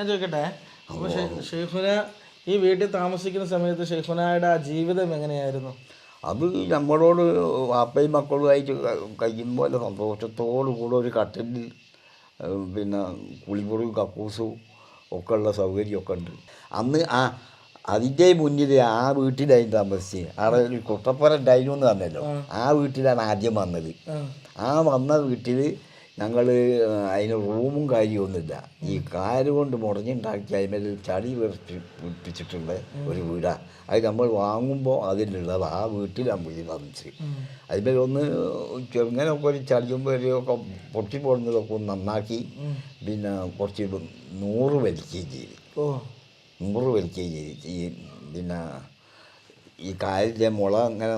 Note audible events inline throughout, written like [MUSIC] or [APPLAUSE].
ഞാൻ ചോദിക്കട്ടെ? അപ്പോൾ ഷെയ്ഖുന ഈ വീട്ടിൽ താമസിക്കുന്ന സമയത്ത് ഷെയ്ഖുനയുടെ ആ ജീവിതം എങ്ങനെയായിരുന്നു? അത് നമ്മളോട് വാപ്പയും മക്കളുമായിട്ട് കഴിയുമ്പോൾ സന്തോഷത്തോടു കൂടെ ഒരു കട്ടിൽ പിന്നെ കുളിമുറിയും കക്കൂസും ഒക്കെ ഉള്ള സൗകര്യമൊക്കെ ഉണ്ട്. അന്ന് ആ അതിന്റെ മുന്നിൽ ആ വീട്ടിലായിരുന്നു താമസിച്ചത് അവിടെ ഒരു കുട്ടപ്പുറ ഉണ്ടായിരുന്നു എന്ന് പറഞ്ഞല്ലോ. ആ. വീട്ടിലാണ് ആദ്യം വന്നത്. ആ. വന്ന വീട്ടിൽ ഞങ്ങൾ അതിന് റൂമും കാര്യമൊന്നുമില്ല ഈ കാൽ കൊണ്ട് മുടഞ്ഞുണ്ടാക്കി അതിന്മേൽ ചളി വിറച്ച് പിടിപ്പിച്ചിട്ടുള്ള ഒരു വീടാണ് അത് നമ്മൾ വാങ്ങുമ്പോൾ അതിലുള്ളത് ആ വീട്ടിലാണ് പോയി താമസിച്ച് അതിന്മേൽ ഒന്ന് ചെറുങ്ങനൊക്കെ ഒരു ചളിയും വരെയൊക്കെ പൊട്ടിപ്പോടുന്നതൊക്കെ ഒന്ന് നന്നാക്കി പിന്നെ കുറച്ച് നൂറ് വലിക്കുകയും ചെയ്തു. ഓ. നൂറ് വലിക്കുകയും ചെയ്തു. ഈ പിന്നെ ഈ കാലിലെ മുള അങ്ങനെ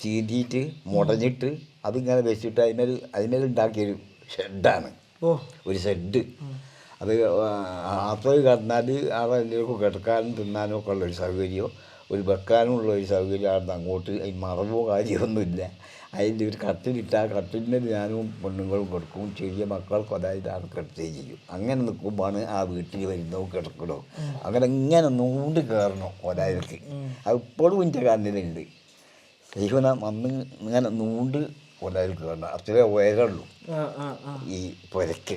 ചീന്തിയിട്ട് മുടഞ്ഞിട്ട് അതിങ്ങനെ വെച്ചിട്ട് അതിന്മേൽ അതിന്മേൽ ഉണ്ടാക്കിയൊരു ഷെഡാണ്. ഒരു ഷെഡ്. അത് അത്ര കടന്നാൽ അവിടെ എല്ലാവർക്കും കിടക്കാനും തിന്നാനും ഒക്കെ ഉള്ള ഒരു സൗകര്യം ഒരു വെക്കാനുമുള്ള ഒരു സൗകര്യം അവിടെ അങ്ങോട്ട് ഈ മറവോ കാര്യമൊന്നുമില്ല. അതിന്റെ ഒരു കട്ടിലിട്ട് ആ കട്ടിലിന്റെ ഞാനും പെണ്ണുങ്ങളും കിടക്കും ചെറിയ മക്കൾക്കും അതായത് അവിടെ കിടത്തുകയും ചെയ്യും. അങ്ങനെ നിൽക്കുമ്പോഴാണ് ആ വീട്ടിൽ വരുന്നോ കിടക്കണോ അങ്ങനെ ഇങ്ങനെ നൂണ്ട് കയറണം ഒരാൾക്ക്. അത് ഇപ്പോഴും എന്റെ കണ്ണിലുണ്ട്. ദൈവന വന്ന് ഇങ്ങനെ നൂണ്ട് ഒരാൾക്ക് കയറണം അത്രേ ഉയരമുള്ളൂ. ഈ പുരക്ക്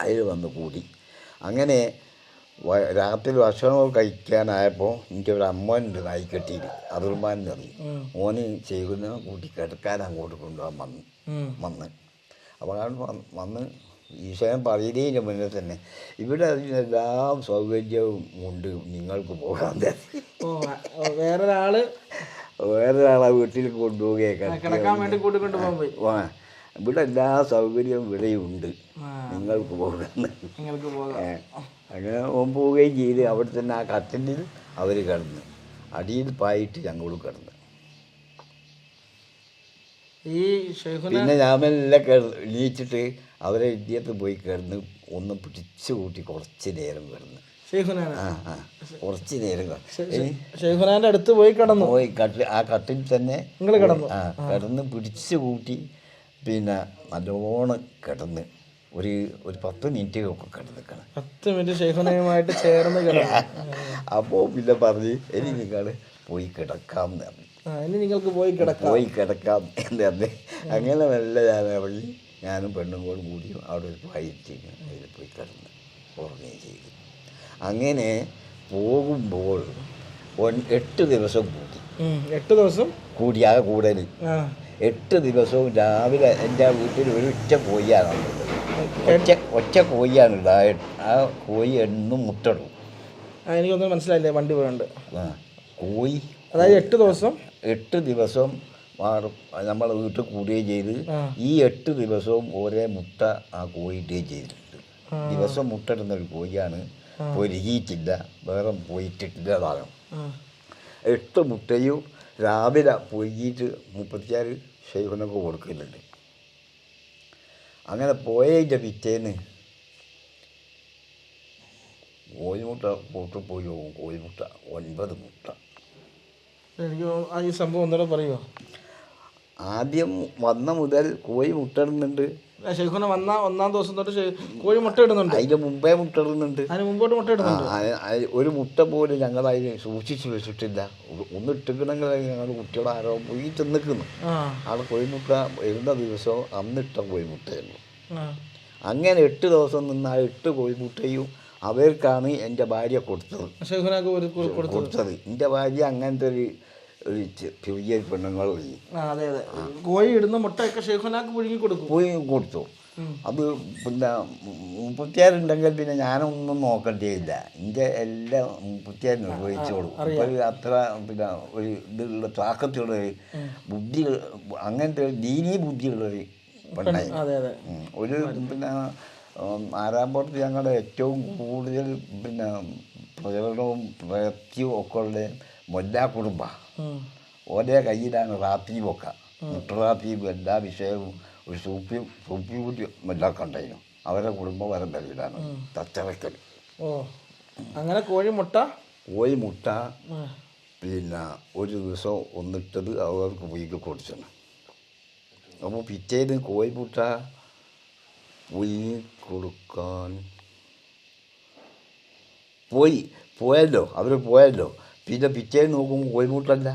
അതിൽ വന്ന് കൂടി. അങ്ങനെ രാത്രി ഭക്ഷണം കഴിക്കാനായപ്പോൾ എനിക്ക് ഒരു അമ്മനുണ്ട് നായിക്കെട്ടിയിൽ അതുർമാൻ എന്ന് മോന് ചെയ്യുന്ന കൂട്ടി കിടക്കാൻ അങ്ങോട്ട് കൊണ്ടുപോകാൻ വന്ന്. വന്ന്. അപ്പോൾ അയാൾ വന്ന് ഈശ്വരൻ പറയുന്നതിന് മുന്നേ തന്നെ ഇവിടെ അതിനെല്ലാം സൗകര്യവും ഉണ്ട്. നിങ്ങൾക്ക് പോകാൻ വേറൊരാൾ വേറൊരാളെ വീട്ടിൽ കൊണ്ടുപോവുകയൊക്കെ ഇവിടെ എല്ലാ സൗകര്യവും ഇവിടെയുണ്ട്. നിങ്ങൾക്ക് പോകുന്നു അങ്ങനെ ഓൻ പോവുകയും ചെയ്ത് അവിടെ തന്നെ ആ കട്ടിലിൽ അവർ കിടന്ന് അടിയിൽ പായിട്ട് ഞങ്ങളും കിടന്ന്. ഈ പിന്നെ ഞാൻ മെല്ലെ എണീച്ചിട്ട് അവരെ ഇന്ത്യത്ത് പോയി കിടന്ന് ഒന്ന് പിടിച്ചു കൂട്ടി കുറച്ച് നേരം കിടന്ന്. കുറച്ച് നേരം ഷെയ്ഖുനാന്റെ അടുത്ത് പോയി കിടന്നു. പോയി കട്ടിൽ ആ കട്ടിൽ തന്നെ നിങ്ങൾ കിടന്നു. ആ കിടന്ന് പിടിച്ചു കൂട്ടി പിന്നെ നല്ലോണം കിടന്ന് ഒരു ഒരു പത്ത് മിനിറ്റ് ഒക്കെ കിടന്നിക്കണം പത്ത് മിനിറ്റ് ഷെയ്ഖുനയുമായിട്ട് ചേർന്ന് [LAUGHS] കിടന്നു. അപ്പോ പിന്നെ പറഞ്ഞ് ഇനി നിങ്ങൾ പോയി കിടക്കാം എന്ന് പറഞ്ഞു ഇനി നിങ്ങൾക്ക് പോയി കിടക്കാം. പോയി കിടക്കാം എന്ന് പറഞ്ഞു. അങ്ങനെ നല്ല ഞാൻ ഇറങ്ങി ഞാനും പെണ്ണും കൂടെ കൂടി അവിടെ ഒരു പായിട്ട് അതിൽ പോയി കിടന്ന് ഉറങ്ങുകയും ചെയ്തു. അങ്ങനെ പോകുമ്പോൾ എട്ട് ദിവസം കൂടി. എട്ട് ദിവസം? കൂടി ആ കൂടൽ ആ. എട്ട് ദിവസവും രാവിലെ എന്റെ വീട്ടിൽ ഒരു ഒറ്റ കോഴിയാണ് ഒറ്റ ഒറ്റ കോയിയാണ് ഉണ്ടായത് ആ കോയി എന്നും മുട്ടടും. ആ, എനിക്കൊന്നും മനസ്സിലായില്ലേ വണ്ടി പോയുണ്ട്? കോയി കോഴി അതായത് എട്ട് ദിവസം? എട്ട് ദിവസം മാറും. നമ്മൾ വീട്ടിൽ കൂടുകയും ചെയ്ത് ഈ എട്ട് ദിവസവും ഒരേ മുട്ട ആ കോഴിയിടുകയും ചെയ്തിട്ടുണ്ട്. ദിവസം മുട്ടയിടുന്ന ഒരു കോഴിയാണ് പൊരുകിയിട്ടില്ല വേറെ പോയിട്ടിട്ടില്ല സാധനം എട്ട് മുട്ടയും രാവിലെ പൊരുകിയിട്ട് മുപ്പത്തിയാറ് ഷെയ്ഫിനൊക്കെ കൊടുക്കുന്നുണ്ട് അങ്ങനെ പോയതിന്റെ പിറ്റേന്ന് കോഴിമുട്ട കൂട്ട് പോയി പോകും കോഴിമുട്ട ഒൻപത് മുട്ട. എനിക്ക് ഈ സംഭവം ഒന്നുകൂടെ പറയുമോ ആദ്യം വന്ന മുതൽ കോഴി മുട്ടയിടുന്നുണ്ട് ഷെയ്ഖുന വന്ന ഒന്നാം ദിവസം തൊട്ട് കോഴി മുട്ട ഇടുന്നുണ്ട്. അതിന്റെ മുമ്പേ മുട്ട ഇടുന്നുണ്ട്. അതിന് മുമ്പോട്ട് മുട്ട ഇടുന്നുണ്ട്. ഒരു മുട്ട പോലും ഞങ്ങൾ അതിന് സൂക്ഷിച്ചു വെച്ചിട്ടില്ല. ഒന്ന് ഇട്ടിക്കണമെങ്കിൽ ഞങ്ങൾ കുട്ടിയുടെ ആരോ പോയി ചെന്നിക്കുന്നു അവിടെ കോഴിമുട്ട ഇരുന്ന ദിവസവും അന്നിട്ട കോഴിമുട്ടയുള്ളൂ അങ്ങനെ എട്ട് ദിവസം നിന്ന് ആ എട്ട് കോഴിമുട്ടയും അവർക്കാണ് എന്റെ ഭാര്യ കൊടുത്തത്. കൊടുത്തത്. എന്റെ ഭാര്യ അങ്ങനത്തെ ഒരു അതെ അതെ. കോഴി ഇടുന്ന മുട്ടയൊക്കെ ഷെയ്ഖുനാക്ക് പുഴുങ്ങി കൊടുക്കും. പുഴുങ്ങി കൊടുത്തു. അത് പിന്നെ മുപ്പത്തിയാറുണ്ടെങ്കിൽ പിന്നെ ഞാനൊന്നും നോക്കേണ്ടിയില്ല. എന്റെ എല്ലാം മുപ്പത്തിയാറ് നിർവഹിച്ചോളൂ ഒരു അത്ര പിന്നെ ഒരു ഇതുള്ള താക്കത്തുള്ള ഒരു ബുദ്ധി അങ്ങനത്തെ ദീനീ ബുദ്ധിയുള്ള ഒരു പെണ്ണായി. ഒരു പിന്നെ ഉം, ആരാമ്പുറത്ത് ഞങ്ങളുടെ ഏറ്റവും കൂടുതൽ പിന്നെ പ്രചരണവും പ്രയത്യവും ഒക്കെ ഉള്ള മൊല്ലാ കുടുംബ. ഉം. ഓരോ കയ്യിലാണ് റാത്തിയും ഒക്കെ മുട്ടറാത്തിയും എല്ലാ വിഷയവും ഒരു സൂപ്പി സൂപ്പി കൂട്ടി മൊല്ലാക്ക ഉണ്ടായിരുന്നു. അവരുടെ കുടുംബം വരം തച്ചറക്കൽ ഓ. അങ്ങനെ കോഴി മുട്ട? കോഴി മുട്ട ആ. പിന്നെ ഒരു ദിവസം ഒന്നിട്ടത് അവർക്ക് പൊയ്ക്ക് കൊടുക്കണം അപ്പോൾ പിറ്റേന്ന് കോഴിമുട്ട പുഴുങ്ങി കൊടുക്കാൻ പോയി. പോയല്ലോ? അവർ പോയല്ലോ? പിന്നെ പിറ്റേന്ന് നോക്കുമ്പോൾ കോഴിമുട്ടല്ല.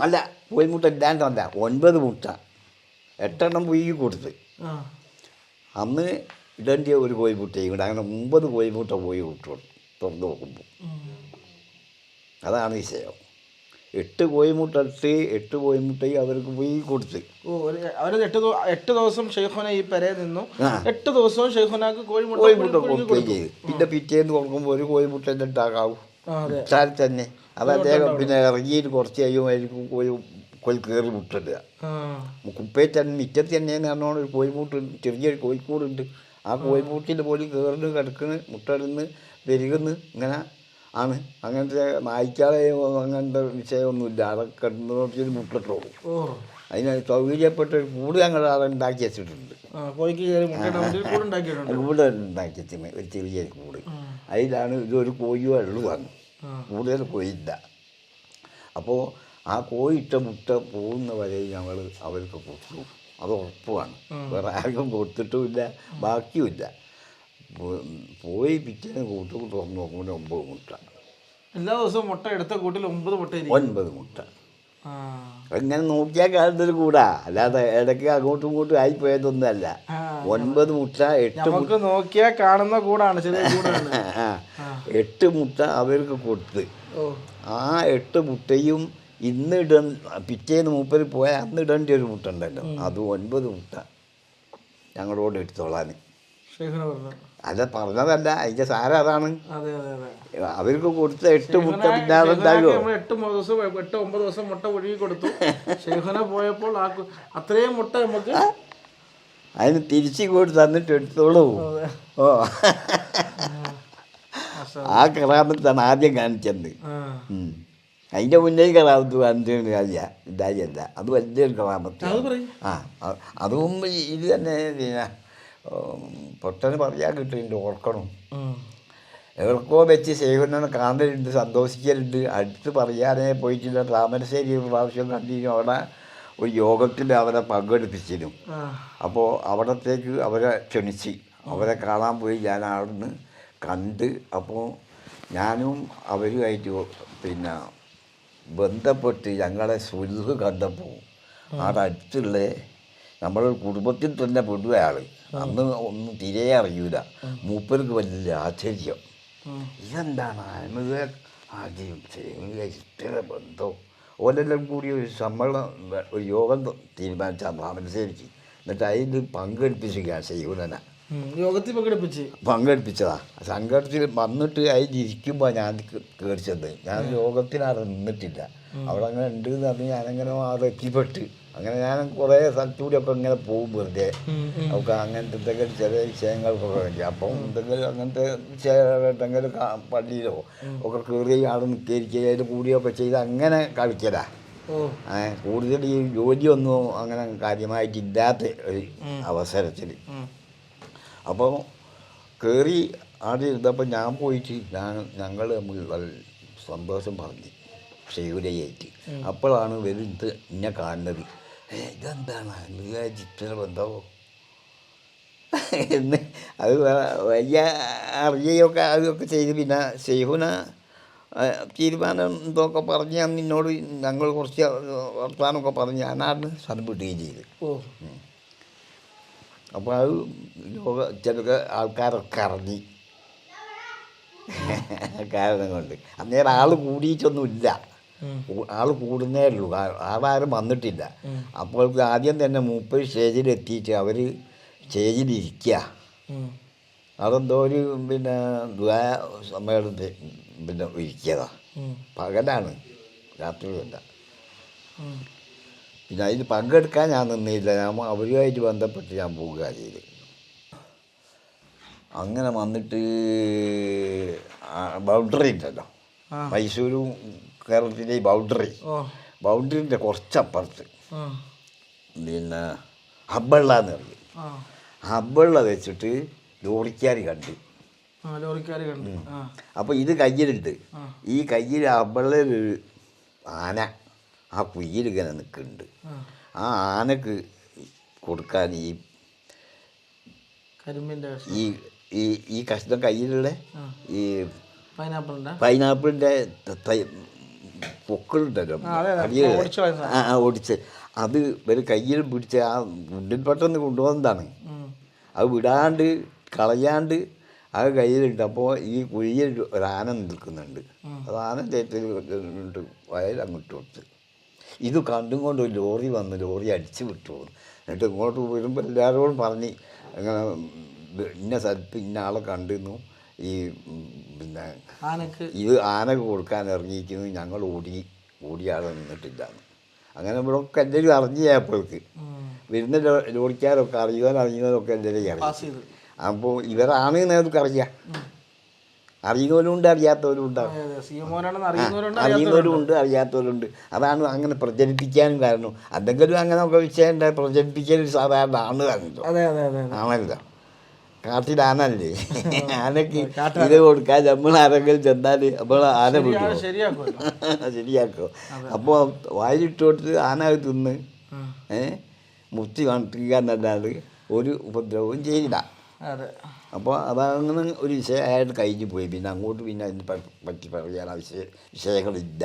അല്ല കോഴിമുട്ട ഇല്ലാണ്ടല്ല ഒൻപത് മുട്ട എട്ടെണ്ണം പുയ്യി കൊടുത്ത് അന്ന് ഇടേണ്ട ഒരു കോഴിമുട്ടയും കൂടെ അങ്ങനെ ഒമ്പത് കോഴിമുട്ട പോയി വിട്ടു തുറന്ന് നോക്കുമ്പോൾ അതാണ് വിഷയം എട്ട് കോഴിമുട്ട ഇട്ട് എട്ട് കോഴിമുട്ടയും അവർക്ക് പോയി കൊടുത്ത് എട്ട് എട്ട് ദിവസം ഷെയ്ഖുന ഈ പെരയിൽ നിന്നു എട്ട് ദിവസവും ഷെയ്ഖുനാക്ക് കോഴിമുട്ട കോഴിമുട്ട കൊടുക്കുകയും ചെയ്തു പിന്നെ പിറ്റേന്ന് കൊടുക്കുമ്പോൾ ഒരു കോഴിമുട്ട തന്നെ ഇട്ടാൽ തന്നെ അത് അദ്ദേഹം പിന്നെ ഇറങ്ങിയിട്ട് കുറച്ച് കഴിയുമായിരിക്കും കോഴി കോഴി കയറി മുട്ടിടുക ആ. കുപ്പയിൽ തന്നെ മിറ്റത്ത് തന്നെ പറഞ്ഞോണ്ട് ഒരു കോഴിമുട്ട് ചെറിയൊരു കോഴിക്കൂടുണ്ട് ആ കോഴിമുട്ടിൽ പോലും കയറുന്നു കിടക്കുന്നു മുട്ടടുന്ന് പെരുകുന്നു ഇങ്ങനെ ആണ്. അങ്ങനത്തെ നായ്ക്കാളെയോ അങ്ങനത്തെ വിഷയമൊന്നുമില്ല. അവിടെ കിടന്നോട്ട് മുട്ടിട്ടോളൂ. ഓ. അതിന് സൗകര്യപ്പെട്ട ഒരു കൂട് ഞങ്ങൾ അവിടെ ഉണ്ടാക്കി വെച്ചിട്ടുണ്ട്. കൂടെ ഉണ്ടാക്കി വെച്ചിട്ടുണ്ട്. ഒരു ചെറിയ കൂട്. അതിലാണ് ഇതൊരു കോഴിയോ ഉള്ളതാണ്. കൂടുതൽ കോഴിയില്ല അപ്പോൾ ആ കോയിട്ട മുട്ട പോകുന്ന വരെ ഞങ്ങൾ അവർക്ക് കൊടുത്തു. അത് ഉറപ്പുമാണ് വേറെ ആർക്കും കൊടുത്തിട്ടുമില്ല. ബാക്കിയുമില്ല. പോയി പിറ്റേന്ന് കൂട്ട് തുറന്ന്. നോക്കുമ്പോൾ ഒമ്പത് മുട്ട. എല്ലാ ദിവസവും മുട്ട എടുത്ത കൂട്ടിൽ ഒമ്പത് മുട്ട ഒൻപത് മുട്ട. ആ. അങ്ങനെ നോക്കിയാൽ കാണുന്നത് കൂടാ. അല്ലാതെ ഇടയ്ക്ക് അങ്ങോട്ടും ഇങ്ങോട്ടും ആയി പോയതൊന്നുമല്ല ഒൻപത് മുട്ട എട്ട് മുട്ട. നോക്കിയാൽ കാണുന്ന കൂടാണ് [LAUGHS] എട്ട് മുട്ട അവർക്ക് കൊടുത്ത്. ആ എട്ട് മുട്ടയും ഇന്ന് ഇട പിറ്റേന്ന് മൂപ്പര് പോയ അന്ന് ഇടേണ്ട ഒരു മുട്ട ഉണ്ടല്ലോ. അത് ഒൻപത് മുട്ട. ഞങ്ങളോട് എടുത്തോളാൻ. പറഞ്ഞു. അല്ല പറഞ്ഞതല്ല. അതിന്റെ സാരം അതാണ്. അതെ അതെ അതെ. അവർക്ക് കൊടുത്ത എട്ട് മുട്ട പിന്നാലെ ഉണ്ടാകുമോ? എട്ട് ദിവസം എട്ട് ഒമ്പത് ദിവസം മുട്ട ഒഴുകി കൊടുത്തു. ഷെയ്ഖുന പോയപ്പോൾ അത്രയും മുട്ട നമുക്ക് അതിന് തിരിച്ചു കൂടി തന്നിട്ട് എടുത്തോളൂ. ഓ. ആ കറാമത്താണ് ആദ്യം കാണിച്ചത്. അതിന്റെ മുന്നേ കറാമത്ത് കാണിച്ചു കാര്യ ഇതായല്ല അത് വലിയൊരു കറാമത്ത്. ആ അതും ഇത് തന്നെ പൊട്ടന് പറയാൻ കിട്ടുന്നുണ്ട് ഓർക്കണം. എവർക്കോ വെച്ച് സേവനം കാണലുണ്ട് സന്തോഷിക്കലുണ്ട്. അടുത്ത് പറയാനേ പോയിട്ടില്ല. താമരശ്ശേരി ഒരു പ്രാവശ്യം കണ്ടിരുന്നു അവിടെ ഒരു യോഗത്തിൽ അവരെ പങ്കെടുപ്പിച്ചിരുന്നു. അപ്പോൾ അവിടത്തേക്ക് അവരെ ക്ഷണിച്ച്. അവരെ കാണാൻ പോയി. ഞാൻ അവിടുന്ന് കണ്ട് അപ്പോൾ ഞാനും അവരുമായിട്ട് പിന്നെ ബന്ധപ്പെട്ട് ഞങ്ങളെ സുൽഹ് കണ്ടപ്പോൾ അവിടെ അടുത്തുള്ള നമ്മുടെ കുടുംബത്തിൽ തന്നെ പെടുക ആൾ അന്ന് ഒന്നും തിരെ അറിയൂല. മൂപ്പർക്ക് വലിയ ആശ്ചര്യം. ഇതെന്താണ്? അഹമ്മദ് ആദ്യം ഇഷ്ട ബന്ധം. ഓരെല്ലാം കൂടി ഒരു സമ്മേളനം ഒരു യോഗം തീരുമാനിച്ച താമരശ്ശേരിക്ക് എന്നിട്ട് അതിൽ പങ്കെടുപ്പിച്ചിരിക്കുകയാണ് ശൈവനനെ ഉം. യോഗത്തിൽ പങ്കെടുപ്പിച്ച്. പങ്കെടുപ്പിച്ചതാ. സംഘടനത്തിൽ വന്നിട്ട് അതിൽ അതിലിരിക്കുമ്പോൾ ഞാൻ കേടിച്ചത്. ഞാൻ യോഗത്തിനാണ് നിന്നിട്ടില്ല. അവിടെ അങ്ങനെ ഉണ്ട് എന്ന് പറഞ്ഞ് ഞാനങ്ങനെ അത് എത്തിപ്പെട്ട്. അങ്ങനെ ഞാൻ കുറേ അപ്പൊ ഇങ്ങനെ പോകും വെറുതെ. നമുക്ക്. ഒക്കെ അങ്ങനത്തെ എന്തെങ്കിലും ചില വിഷയങ്ങൾക്കൊക്കെ വേണ്ടി. അപ്പം എന്തെങ്കിലും അങ്ങനത്തെ എന്തെങ്കിലും പള്ളിയിലോ ഒക്കെ കയറി നിൽക്കുകയും അതിൽ കൂടിയൊക്കെ ചെയ്ത് അങ്ങനെ കളിക്കലാ. കൂടുതൽ ഈ ജോലിയൊന്നും അങ്ങനെ കാര്യമായിട്ടില്ലാത്ത ഒരു അവസരത്തിൽ. അപ്പോൾ കയറി ആദ്യം ഇരുന്നപ്പോൾ ഞാൻ പോയിട്ട് ഞാൻ ഞങ്ങൾ നമ്മൾ വളരെ സന്തോഷം പറഞ്ഞു ഷെയ്യുരയായിട്ട് അപ്പോഴാണ് വരുന്നത് എന്നെ കാണുന്നത്. ഇതെന്താണ്? ഇത് ചിത്ര ബന്ധമോ എന്ന് അത് വലിയ അറിയുകയൊക്കെ അതൊക്കെ ചെയ്ത്. പിന്നെ ഷെയ്ഹുന തീരുമാനം എന്തൊക്കെ പറഞ്ഞ് അന്ന് എന്നോട് ഞങ്ങൾ കുറച്ച് വർത്താനമൊക്കെ പറഞ്ഞ്. ഞാനാണ് സ്ഥലം വിടുകയും ചെയ്ത്. ഓ. അപ്പോൾ അത് ലോക ചിലക്ക് ആൾക്കാരൊക്കെ അറിഞ്ഞി [LAUGHS] കാരണം കൊണ്ട്. അന്നേരം ആൾ കൂടിയിട്ടൊന്നുമില്ല. ആൾ കൂടുന്നേ ഉള്ളൂ. ആളാരും വന്നിട്ടില്ല. അപ്പോൾ ആദ്യം തന്നെ മുപ്പത് സ്റ്റേജിലെത്തിയിട്ട് അവർ സ്റ്റേജിലിരിക്കുക. അതെന്തോ ഒരു പിന്നെ ദ്വാ സമ്മേളനത്തിൽ പിന്നെ ഇരിക്കുക. പകലാണ്. രാത്രിയല്ല. പിന്നെ അതിന് പങ്കെടുക്കാൻ ഞാൻ നിന്നില്ല. ഞാൻ അവരുമായിട്ട് ബന്ധപ്പെട്ട് ഞാൻ പോവുക ചെയ്ത്. അങ്ങനെ വന്നിട്ട് ബൗണ്ടറി ഉണ്ടല്ലോ. മൈസൂരും കേരളത്തിന്റെ ഈ ബൗണ്ടറി ബൗണ്ടറിന്റെ കുറച്ചപ്പുറത്ത്. പിന്നെ ഹബ്ബള്ള എന്ന് പറയും. ഹബ്ബള്ള വെച്ചിട്ട് ലോറിക്കാർ കണ്ട്. അപ്പോൾ ഇത് കയ്യിലുണ്ട്. ഈ കയ്യിൽ ഹബ്ബള്ളൊരു ആന. ആ കുയ്യിലിങ്ങനെ നിൽക്കുന്നുണ്ട്. ആ. ആനക്ക് കൊടുക്കാൻ ഈ ഈ ഈ ഈ കഷ്ണം കയ്യിലുള്ള. ഈ പൈനാപ്പിളിന്റെ? പൈനാപ്പിളിന്റെ പൊക്കളുണ്ടല്ലോ. ആ. ഓടിച്ച് അത് ഒരു കയ്യിൽ പിടിച്ച് ആ മുണ്ടിൽ പെട്ടെന്ന് കൊണ്ടുവന്നതാണ്. അത് വിടാണ്ട് കളയാണ്ട് ആ കയ്യിലുണ്ട് അപ്പോൾ ഈ കുഴിയിൽ ഒരു ആന നിൽക്കുന്നുണ്ട്. അത് ആന വയൽ അങ്ങോട്ട് കൊടുത്ത് ഇത് കണ്ടും കൊണ്ട് ഒരു ലോറി വന്ന് ലോറി അടിച്ചു വിട്ടു എന്നിട്ട് ഇങ്ങോട്ട് വരുമ്പോൾ എല്ലാവരോടും പറഞ്ഞ് അങ്ങനെ ഇന്ന സ്ഥലത്ത് ഇന്ന ആളെ കണ്ടിരുന്നു. ഈ പിന്നെ ആനക്ക് ഇത് ആനക്ക് കൊടുക്കാൻ ഇറങ്ങിയിരിക്കുന്നു. ഞങ്ങൾ ഓടി ഓടിയാളെ നിന്നിട്ടില്ല അങ്ങനെ ഇവിടെ ഒക്കെ എല്ലാവരും അറിഞ്ഞപ്പോഴേക്ക് ഉം. വരുന്ന ലോറിക്കാരൊക്കെ അറിയുവാൻ അറിയുന്നവരൊക്കെ എല്ലാവരും പാസ് അറിയാം അപ്പോൾ ഇവരാണ് നേർക്ക് അറിയാം അറിയുന്നവരും ഉണ്ട് അറിയാത്തവരും ഉണ്ടാവും അതെ. അതെ സി എമ്മോനാണെന്ന് അറിയുന്നവരുണ്ട് അറിയാത്തവരുണ്ട്. അതാണ് അങ്ങനെ പ്രചരിപ്പിക്കാനും കാരണം. എന്തെങ്കിലും അങ്ങനെയൊക്കെ വിഷയം ഉണ്ടായി പ്രചരിപ്പിക്കാൻ ഒരു സാധാരണ ആണ് കാരണം ആണല്ലോ. കാട്ടിൽ ആനല്ലേ? ആനക്ക്. ഇത് കൊടുക്കാൻ നമ്മൾ ആരെങ്കിലും ചെന്നാൽ നമ്മൾ ആന വിട്ടു ശരിയാ- [LAUGHS] ശരിയാക്കോ. അപ്പോൾ വായിലിട്ട് കൊടുത്ത് ആന തിന്ന് ഏഹ് മുത്തി കാണിക്കുക എന്നല്ലാതെ ഒരു ഉപദ്രവവും ചെയ്യില്ല അപ്പോൾ അതങ്ങനെ ഒരു വിഷയമായിട്ട് കഴിഞ്ഞു പോയി. പിന്നെ അങ്ങോട്ട് പിന്നെ അതിനെ പറ്റി പറയാൻ വിഷയ വിഷയങ്ങളില്ല.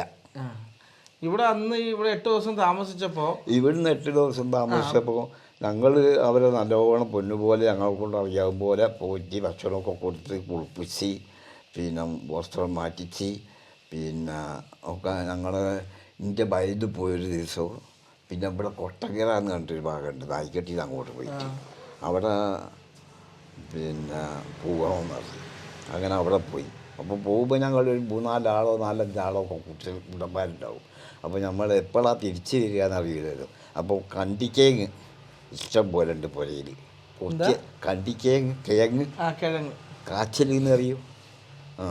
ഇവിടെ അന്ന് ഇവിടെ എട്ട് ദിവസം താമസിച്ചപ്പോൾ ഇവിടുന്ന് എട്ട് ദിവസം താമസിച്ചപ്പോൾ ഞങ്ങൾ അവരെ നല്ലവണ്ണം പൊന്നുപോലെ ഞങ്ങളെ കൊണ്ട് അറിയാവും പോലെ പോറ്റി ഭക്ഷണമൊക്കെ കൊടുത്ത് കുളിപ്പിച്ച് പിന്നെ വസ്ത്രം മാറ്റിച്ച് പിന്നെ ഒക്കെ ഞങ്ങൾ എന്റെ വയലിൽ പോയൊരു ദിവസവും പിന്നെ ഇവിടെ കൊട്ടക്കര എന്ന് കണ്ടിട്ട് ഭാഗമുണ്ട്. നായിക്കെട്ടിയിൽ അങ്ങോട്ട് പോയിട്ട്. അവിടെ പിന്നെ പോകണമെന്ന് അങ്ങനെ അവിടെ പോയി. അപ്പോൾ പോകുമ്പോൾ ഞങ്ങൾ ഒരു മൂന്നാലാളോ നാലഞ്ചാളോ ഒക്കെ കുട്ടി കുടുംബാരുണ്ടാവും അപ്പോൾ നമ്മൾ എപ്പോഴാണ് തിരിച്ചു വരിക എന്നറിയില്ലല്ലോ. അപ്പോൾ കണ്ടിക്കേങ്ങ് ഇഷ്ടം പോലെ ഉണ്ട് പുരയിൽ. കണ്ടിക്കേങ്ങ് കിഴങ്ങ്. ആ കിഴങ്ങ്. കാച്ചലിന്ന് അറിയും ആ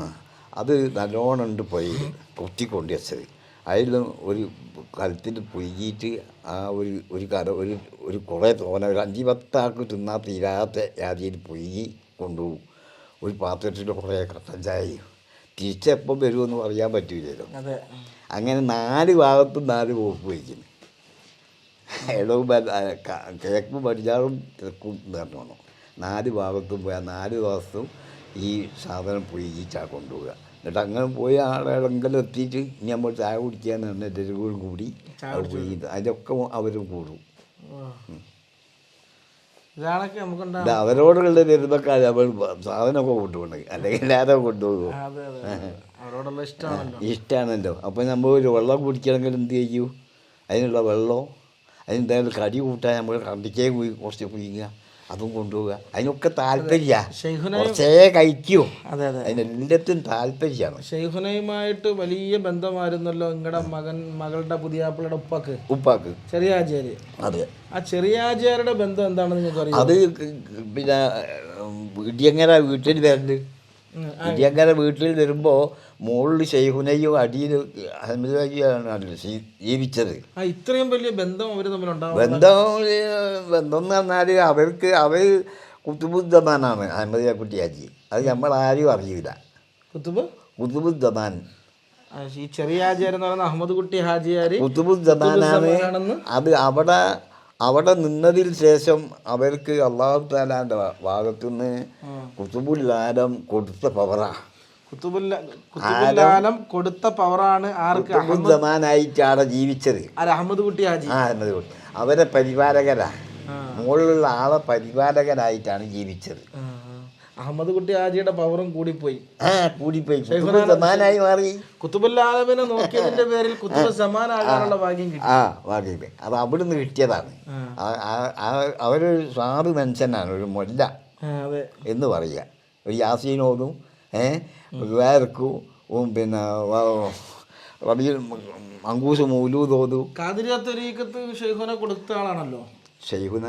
അത് നല്ലോണം ഉണ്ട് പുരയിൽ. കുത്തിക്കൊണ്ടി വെച്ചത് അതിൽ ഒരു കലത്തിൽ പുഴുകിയിട്ട് ആ ഒരു ഒരു കര ഒരു ഒരു കുറേ തോന ഒരു അഞ്ച് പത്താൾക്ക് തിന്നാൻ തീരാത്ത ജാതിയിൽ പുഴുകി കൊണ്ടുപോകും. ഒരു പാത്രത്തിൽ കുറേ കട്ടൻ ചായയും തിരിച്ചെപ്പം വരുമെന്ന് പറയാൻ പറ്റില്ലല്ലോ അങ്ങനെ നാല് ഭാഗത്തും നാല് പോക്ക് വയ്ക്കുന്നു ഇടവും കിഴക്കും പടിഞ്ഞാറും തെക്കും നേർന്നോണം നാല് ഭാഗത്തും പോയാൽ നാല് ദിവസവും ഈ സാധനം പുഴുകിച്ചാണ് കൊണ്ടുപോവുക. എന്നിട്ട് അങ്ങനെ പോയി ആളെങ്കിലും എത്തിയിട്ട് ഇനി നമ്മൾ ചായ കുടിക്കാന്ന് പറഞ്ഞ എല്ലാവരും കൂടി അവിടെ പോയി. അതിലൊക്കെ അവരും കൂടും. അവരോടുള്ള അവർ സാധനമൊക്കെ കൊണ്ടുപോകണം അല്ലെങ്കിൽ എല്ലാവരും കൊണ്ടുപോകും. ഇഷ്ടമാണല്ലോ. അപ്പൊ നമ്മൾ ഒരു വെള്ളം കുടിക്കണമെങ്കിൽ എന്ത് ചെയ്യൂ? അതിനുള്ള വെള്ളവും അതിനെന്തായാലും കടി കൂട്ടാൻ നമ്മൾ കണ്ടിക്കേ പോയി കുറച്ച് കുഴിക്കുക അതും കൊണ്ടുപോവുക. അതിനൊക്കെ താല്പര്യ. ഷെയ്ഖുനയും കുറച്ചേ കഴിക്കൂ. അതെ അതെ. അതിനെല്ലാത്തിനും താല്പര്യമാണ്. ഷെയ്ഹുനയുമായിട്ട് വലിയ ബന്ധമായിരുന്നല്ലോ നിങ്ങളുടെ മകൻ മകളുടെ പുതിയാപ്പിളുടെ ഉപ്പാക്ക്. ഉപ്പാക്ക്. ചെറിയ ആചാര്യ. അതെ. ആ ചെറിയ ആചാര്യയുടെ ബന്ധം എന്താണെന്ന് നിങ്ങൾക്ക് അറിയാം? അത് പിന്നെ ഇടിയങ്ങര വീട്ടിൽ വരണ്ട് ഇടിയങ്ങര വീട്ടിൽ വരുമ്പോൾ മുകളിൽ ഷെയ്ഖുനയും അടിയിൽ അഹമ്മദാജിയാണ് ജീവിച്ചത്. ഇത്രയും വലിയ ബന്ധം അവർ തമ്മിലുണ്ടാവും ബന്ധം ബന്ധം എന്ന് പറഞ്ഞാൽ അവർക്ക് അവർ കുത്തുബുദ്ധമാനാണ് അഹമ്മദിയ കുട്ടിയാജി അത് നമ്മൾ ആരും അറിയില്ല കുത്തുബ്? കുത്തുബുദ്ധമാൻ. ഈ ചെറിയ ആചാര്യ എന്ന് പറയുന്ന അഹമ്മദ് കുട്ടി കുത്തുബുദ്ധമാനാണ്. അത് അവിടെ അവിടെ നിന്നതിൽ ശേഷം അവർക്ക് അള്ളാഹു താലാന്റെ ഭാഗത്തുനിന്ന് കുത്തുബുൽ ആലം കൊടുത്ത പവറാ. കുത്തുബുല്ല കുത്തുബുല്ലാലം കൊടുത്ത പവറാണ് ആർക്ക്? ആയിട്ടാണ് ജീവിച്ചത്. അഹമ്മദ് കുട്ടി ഹാജി ആ എന്നത് കൊണ്ട് അവരെ പരിപാലകരാ. ആ. മുകളിലുള്ള ആളെ പരിപാലകനായിട്ടാണ് ജീവിച്ചത്. അഹമ്മദ് കുട്ടി ഹാജിയുടെ പവറും കൂടിപ്പോയി. ആ കൂടിപ്പോയി. സമാനായി മാറി. കുത്തുബുല്ലാലമിനെ നോക്കിയതിന്റെ പേരിൽ കുത്തുബ് സമാനാകാനുള്ള ഭാഗ്യം കിട്ടി. ആ വാങ്ങിയത് അത് അവിടുന്ന് കിട്ടിയതാണ്. അവരൊരു സാറ് മനുഷ്യനാണ് ഒരു മൊല്ല എന്ന് പറയുക. ഒരു യാസീനോതും ഏ? വേർക്കും പിന്നെ റബി മങ്കൂസ് മൗലൂദോതും കാതിരിയ തരീക്കത്ത് ഷെയ്ഖുനെ കൊടുത്ത ആളാണല്ലോ. ഷെയ്ഖുന?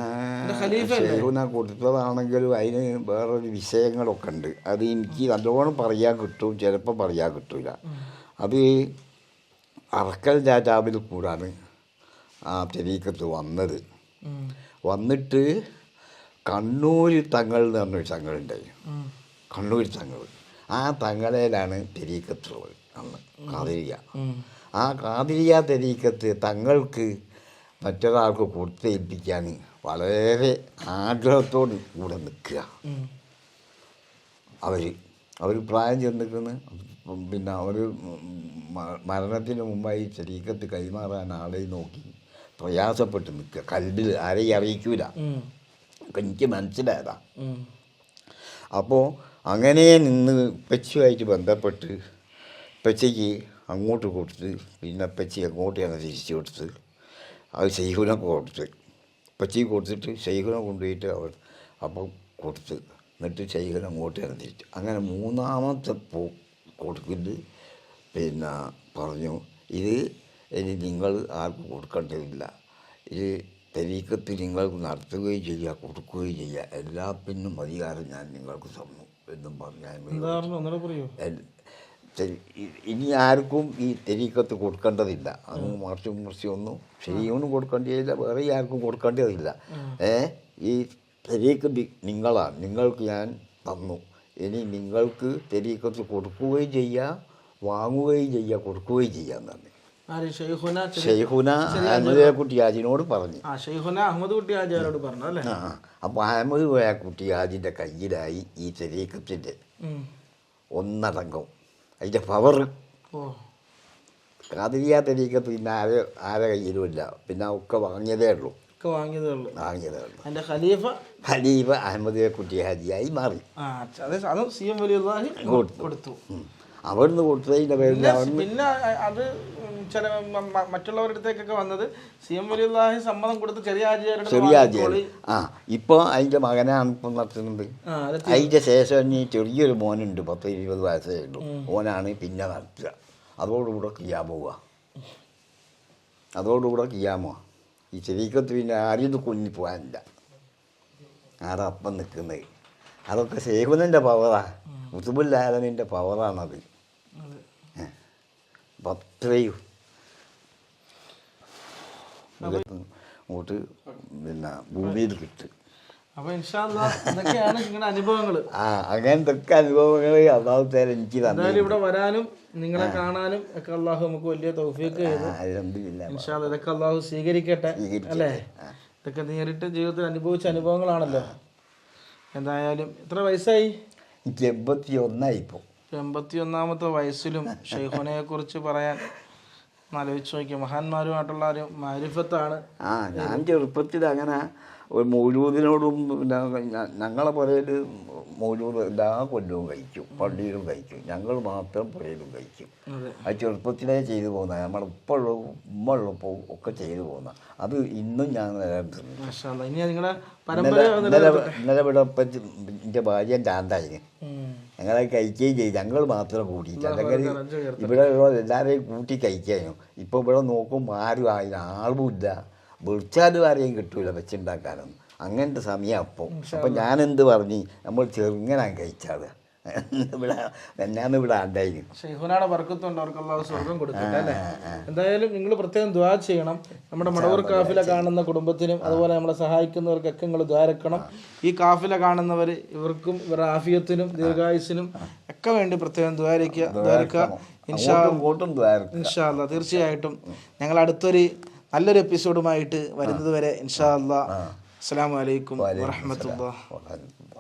ഷെയ്ഖുന കൊടുത്തതാണെങ്കിലും അതിന് വേറൊരു വിഷയങ്ങളൊക്കെ ഉണ്ട്. അത് എനിക്ക് നല്ലോണം പറയാൻ കിട്ടും ചിലപ്പോൾ പറയാൻ കിട്ടില്ല അത് അറക്കൽ രാജാവിൽ കൂടാണ് ആ തെരീക്കത്ത് വന്നത്. വന്നിട്ട് കണ്ണൂർ തങ്ങൾ എന്ന് പറഞ്ഞൊരു തങ്ങളുണ്ടായി. കണ്ണൂർ തങ്ങൾ. ആ തങ്ങളേലാണ് തെരീക്കത്തുള്ളത് അന്ന്. കാതിരിയ ആ കാതിരിയ തെരീക്കത്ത് തങ്ങൾക്ക് മറ്റൊരാൾക്ക് കൊടുത്തേൽപ്പിക്കാൻ വളരെ ആഗ്രഹത്തോട് കൂടെ നിൽക്കുക. അവർ അവർ പ്രായം ചെന്നിരിക്കുന്നു. പിന്നെ അവർ മരണത്തിന് മുമ്പായി ശരീരത്ത് കൈമാറാൻ ആളെ നോക്കി പ്രയാസപ്പെട്ട് നിൽക്കുക. കൽബിൽ ആരെയും അറിയിക്കൂല. എനിക്ക് മനസ്സിലായതാ. അപ്പോൾ അങ്ങനെ നിന്ന് ഉപ്പച്ചുമായിട്ട് ബന്ധപ്പെട്ട് ഉപ്പച്ചയ്ക്ക് അങ്ങോട്ട് കൊടുത്ത് പിന്നെ അങ്ങോട്ട് അങ്ങോട്ടാണ് തിരിച്ചു കൊടുത്ത് അത് ശൈഹുനൊക്കെ കൊടുത്ത്. ഉപ്പച്ചി കൊടുത്തിട്ട് ശൈഹുനെ കൊണ്ടുപോയിട്ട് അവർ അപ്പം കൊടുത്ത്. എന്നിട്ട് അങ്ങോട്ട് അങ്ങോട്ടാണ് തിരിച്ചു. അങ്ങനെ മൂന്നാമത്തെ പൂ കൊടുക്കുന്നത് പിന്നെ പറഞ്ഞു ഇത് ഇനി നിങ്ങൾ ആർക്കും കൊടുക്കേണ്ടതില്ല. ഇത് തെരീക്കത്ത് നിങ്ങൾക്ക് നടത്തുകയും ചെയ്യുക കൊടുക്കുകയും ചെയ്യുക എല്ലാ പിന്നും അധികാരം ഞാൻ നിങ്ങൾക്ക് തന്നു. എന്നും പറഞ്ഞു. ഇനി ആർക്കും ഈ തെരീക്കത്ത് കൊടുക്കേണ്ടതില്ല. അങ്ങ് മറിച്ചും മറിച്ചും ഒന്നും ശരിയൊന്നും കൊടുക്കേണ്ടതില്ല വേറെ ആർക്കും കൊടുക്കേണ്ടതില്ല. ഏ ഈ തെരീക്ക് നിങ്ങളാണ് നിങ്ങൾക്ക് ഞാൻ തന്നു. ഇനി നിങ്ങൾക്ക് തെരീക്കത്ത് കൊടുക്കുകയും ചെയ്യുക വാങ്ങുകയും ചെയ്യുക കൊടുക്കുകയും ചെയ്യാം തന്നെ ആര്? ഷെയ്ഖുന ചെറിയ- ഷെയ്ഖുന അഹമ്മദ് പറഞ്ഞു. അഹമ്മദ് കുട്ടി ആചാരോട് പറഞ്ഞു അല്ലേ? ആ അപ്പോൾ അഹമ്മദ് കുട്ടി കയ്യിലായി ഈ തെരീക്കത്തിന്റെ. ഒന്നടങ്കം. അതിന്റെ പവർ കാതിരിയ തെരീക്കത്ത് പിന്നെ ആരെ ആരെ കയ്യിലുമില്ല. പിന്നെ ഒക്കെ വാങ്ങിയതേ ഉള്ളൂ. വാങ്ങിയതേ ഉള്ളൂ. ഖലീഫ? കുട്ടിയാജിയായി മാറി. കൊടുത്തു. അവിടുന്ന് കൊടുത്തതിന്റെ പേരിൽ പിന്നെ അത് ചില മറ്റുള്ളവരുടെ അടുത്തേക്കൊക്കെ വന്നത് സി എം വലിയ സമ്മതം കൊടുത്ത് ചെറിയ ആചാര്യ ചെറിയ ആചാര്യ. ആ ഇപ്പോൾ അതിന്റെ മകനാണ് ഇപ്പം നടത്തുന്നത് ആ അത് അതിന്റെ ശേഷം ഇനി ചെറിയൊരു മോനുണ്ട് പത്ത് ഇരുപത് വയസ്സേ ഉള്ളൂ. മോനാണ് പിന്നെ നടത്തുക. അതോടുകൂടെ കിയാൻ പോവുക. അതോടുകൂടെ കിയാമോ ഈ ശരീരത്ത് പിന്നെ ആരും കുഞ്ഞി പോകാനില്ല. ആരാ അപ്പം നിൽക്കുന്നത്? അതൊക്കെ സേവനന്റെ പവറാ മുത്തുബുല്ലാലമിന്റെ പവറാണത്. അപ്പം അത്രയും അങ്ങോട്ട് പിന്നെ ഭൂമിയിൽ കിട്ടും ആ അങ്ങനത്തെ അനുഭവങ്ങൾ അള്ളാഹുത്തേരെ എനിക്ക് തന്നെ എന്തായാലും ഇവിടെ വരാനും നിങ്ങളെ കാണാനും ഒക്കെ അള്ളാഹു നമുക്ക് വലിയ തൗഫീക്ക് ഇതൊക്കെ അള്ളാഹു സ്വീകരിക്കട്ടെ. അല്ലേ? ഇതൊക്കെ നേരിട്ട് ജീവിതത്തിൽ അനുഭവിച്ച അനുഭവങ്ങളാണല്ലോ. എന്തായാലും എത്ര വയസ്സായി? എനിക്ക് എൺപത്തി ഒന്നായിപ്പോൾ എൺപത്തി ഒന്നാമത്തെ വയസ്സിലും ഷെയ്ഖുനെ കുറിച്ച് പറയാൻ ആലോചിച്ച് നോക്കിയ. മഹാന്മാരുമായിട്ടുള്ള ഒരു മാരിഫത്താണ്. ആ ഞാൻ ചെറുപ്പത്തിൽ അങ്ങനെ ഒരു മൗലൂദിനോടും പിന്നെ ഞങ്ങളെ പോലെ മൗലൂദ് എല്ലാ കൊല്ലവും കഴിക്കും പള്ളിയിലും കഴിക്കും. ഞങ്ങൾ മാത്രം പുഴയിലും കഴിക്കും. അതെ. ചെറുപ്പത്തിലേ ചെയ്തു പോകുന്ന നമ്മൾ ഉപ്പുള്ള ഉമ്മുള്ളപ്പോൾ ഒക്കെ ചെയ്തു പോകുന്ന. അത് ഇന്നും ഞാൻ ഇപ്പം എന്റെ ഭാര്യ ഞാൻ ഉം. ഞങ്ങളെ കഴിക്കുകയും ചെയ്തു. ഞങ്ങൾ മാത്രം കൂട്ടിയിട്ട്. അല്ലെങ്കിൽ. ഇവിടെ ഉള്ള എല്ലാവരെയും കൂട്ടി കഴിക്കാനും ഇപ്പോൾ ഇവിടെ നോക്കും ആരും അതിന് ആളും ഇല്ല. വിളിച്ചാലും ആരെയും കിട്ടൂല വെച്ചുണ്ടാക്കാനൊന്നും. അങ്ങനത്തെ സമയം അപ്പോൾ അപ്പം ഞാനെന്ത് പറഞ്ഞു? നമ്മൾ ചെറുങ്ങനെ കഴിച്ചാൽ ഇവിടെ എന്നാന്ന് ഇവിടെ ഉണ്ടായിരുന്നു ഷെയ്ഖുനാടെ വർക്കത്തുണ്ട് അവർക്ക് അള്ളാഹു സ്വർഗം കൊടുക്കട്ടെ അല്ലേ? എന്തായാലും നിങ്ങൾ പ്രത്യേകം ദ്വാ ചെയ്യണം. നമ്മുടെ മടവൂർ കാഫില കാണുന്ന കുടുംബത്തിനും അതുപോലെ നമ്മളെ സഹായിക്കുന്നവർക്കൊക്കെ നിങ്ങൾ ദ്വാരക്കണം ഈ കാഫില കാണുന്നവർ ഇവർക്കും ഇവരുടെ ആഫിയത്തിനും ദീർഘായുസിനും ഒക്കെ വേണ്ടി പ്രത്യേകം ദ്വാരിക്കുക ദ്വാരിക്കുക ഇൻഷാ ഇൻഷാ അല്ലാ തീർച്ചയായിട്ടും. ഞങ്ങൾ അടുത്തൊരു നല്ലൊരു എപ്പിസോഡുമായിട്ട് വരുന്നത് വരെ ഇൻഷാ അല്ലാ. അസ്സലാമു അലൈക്കും വറഹമത്തുള്ള